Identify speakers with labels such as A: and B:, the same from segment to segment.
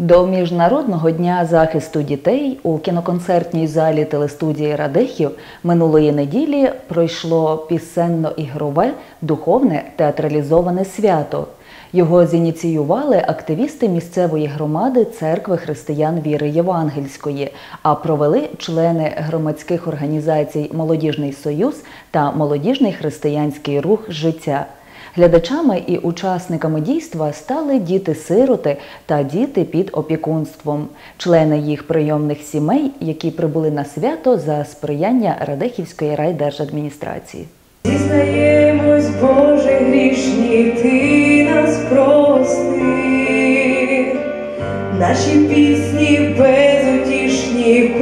A: До Міжнародного дня захисту дітей у кіноконцертній залі телестудії Радехів минулої неділі пройшло пісенно-ігрове духовне театралізоване свято. Його зініціювали активісти місцевої громади церкви християн віри Євангельської, а провели члени громадських організацій Молодіжний Союз та Молодіжний християнський рух життя. Глядачами і учасниками дійства стали діти-сироти та діти під опікунством, члени їх прийомних сімей, які прибули на свято за сприяння Радехівської райдержадміністрації.
B: Зізнаємось, Боже грішні, ти нас прости, наші пісні безутішні,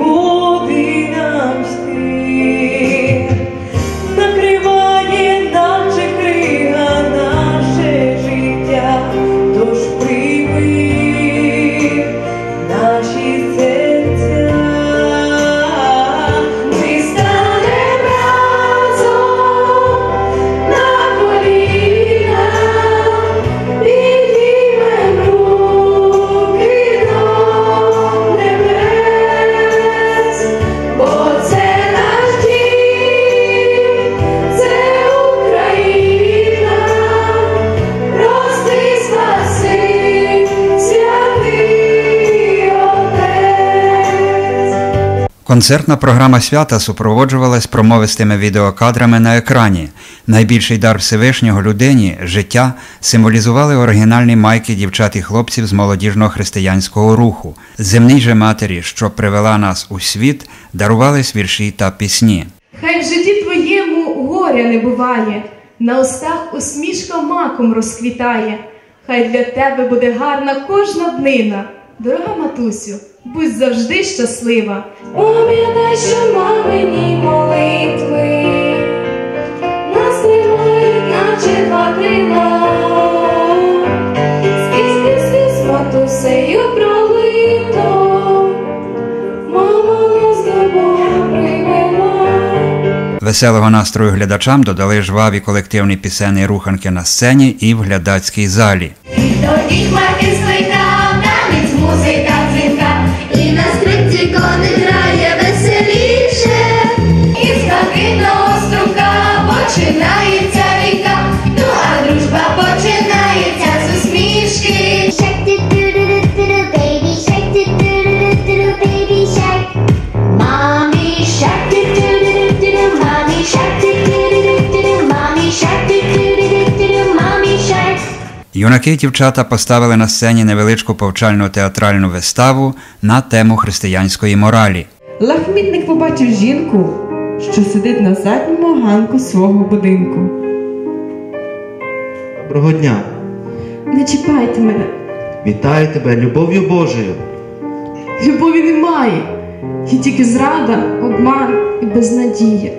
C: Концертна програма свята супроводжувалась промовистими відеокадрами на екрані. Найбільший дар Всевишнього людині життя символізували оригінальні майки дівчат і хлопців з молодіжного християнського руху. Земній же матері, що привела нас у світ, дарувались вірші та пісні.
D: Хай в житті твоєму горя не буває, на устах усмішка маком розквітає. Хай для тебе буде гарна кожна днина. Дорога матусю, будь завжди щаслива.
B: Пам'ятай, що мамині молитви нас тримають, наче два крила. З матусею пролито, мама нас до Бога привела.
C: Веселого настрою глядачам додали жваві колективні пісенні руханки на сцені і в глядацькій залі.
E: Тоді хмарки
F: Música.
C: Юнаки і дівчата поставили на сцені невеличку повчальну театральну виставу на тему християнської моралі.
G: Лахмітник побачив жінку, що сидить на задньому ганку свого будинку.
H: Доброго дня!
D: Не чіпайте мене,
H: Вітаю тебе любов'ю Божою.
D: любові немає. Є тільки зрада, обман і безнадія.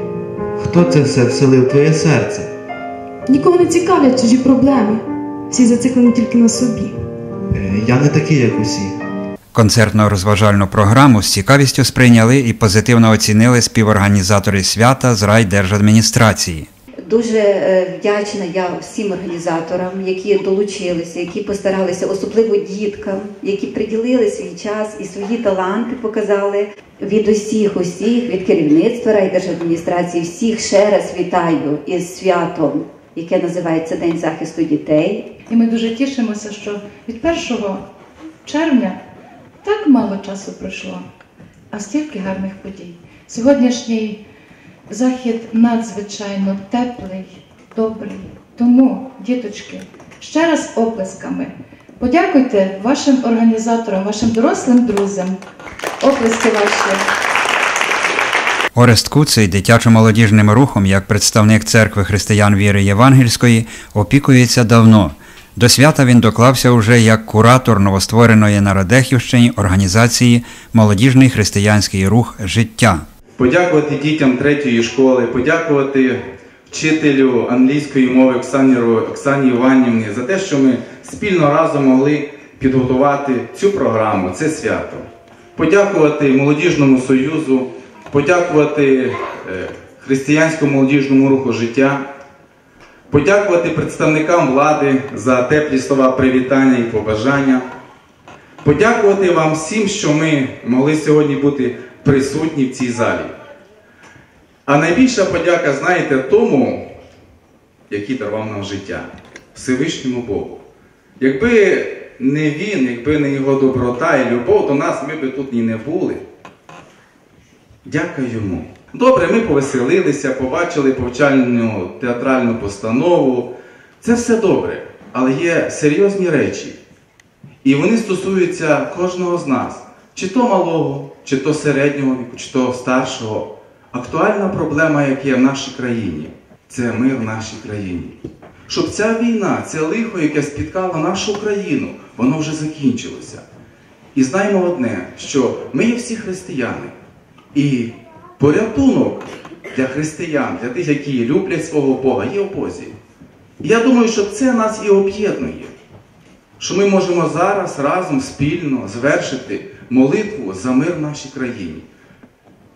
H: Хто це все вселив в твоє серце?
D: Нікого не цікавлять чужі проблеми. Всі зациклені тільки на собі.
H: Е, Я не такий, як усі.
C: Концертно-розважальну програму з цікавістю сприйняли і позитивно оцінили співорганізатори свята з райдержадміністрації.
I: Дуже е, вдячна я всім організаторам, які долучилися, які постаралися, особливо діткам, які приділили свій час і свої таланти показали. Від усіх, усіх, від керівництва райдержадміністрації, всіх ще раз вітаю із святом, яке називається День захисту дітей.
J: І ми дуже тішимося, що від 1 червня так мало часу пройшло, а стільки гарних подій. Сьогоднішній захід надзвичайно теплий, добрий. Тому, діточки, ще раз оплесками. Подякуйте вашим організаторам, вашим дорослим друзям. Оплески ваші.
C: Орест Куций дитячо-молодіжним рухом, як представник церкви християн віри Євангельської, опікується давно. До свята він доклався уже як куратор новоствореної на Радехівщині організації Молодіжний християнський рух життя.
K: Подякувати дітям третьої школи, подякувати вчителю англійської мови Оксаніру Оксані Іванівні за те, що ми спільно разом могли підготувати цю програму, це свято. Подякувати молодіжному союзу, подякувати е, християнському молодіжному руху життя, подякувати представникам влади за теплі слова привітання і побажання, подякувати вам всім, що ми могли сьогодні бути присутні в цій залі. А найбільша подяка, знаєте, тому, який дарував нам життя, Всевишньому Богу. Якби не він, якби не його доброта і любов, то нас ми би тут і не були. Дякую йому. Добре, ми повеселилися, побачили повчальну театральну постанову. Це все добре, але є серйозні речі. І вони стосуються кожного з нас, чи то малого, чи то середнього віку, чи то старшого. Актуальна проблема, яка є в нашій країні, це мир в нашій країні. Щоб ця війна, це лихо, яке спіткало нашу країну, воно вже закінчилося. І знаємо одне, що ми є всі християни. І порятунок для християн, для тих, які люблять свого Бога, є в Бозі. Я думаю, що це нас і об'єднує. Що ми можемо зараз разом спільно звершити молитву за мир в нашій країні.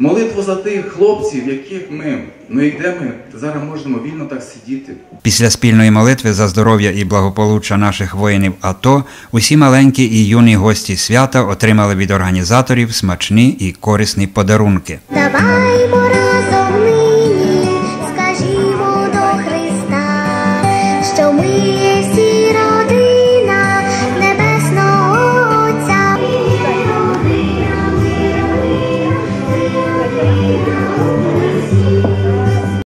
K: Молитву за тих хлопців, яких ми ну і де ми зараз можемо вільно так сидіти.
C: Після спільної молитви за здоров'я і благополуччя наших воїнів АТО усі маленькі і юні гості свята отримали від організаторів смачні і корисні подарунки.
F: Давай! Скажімо до Христа, що ми.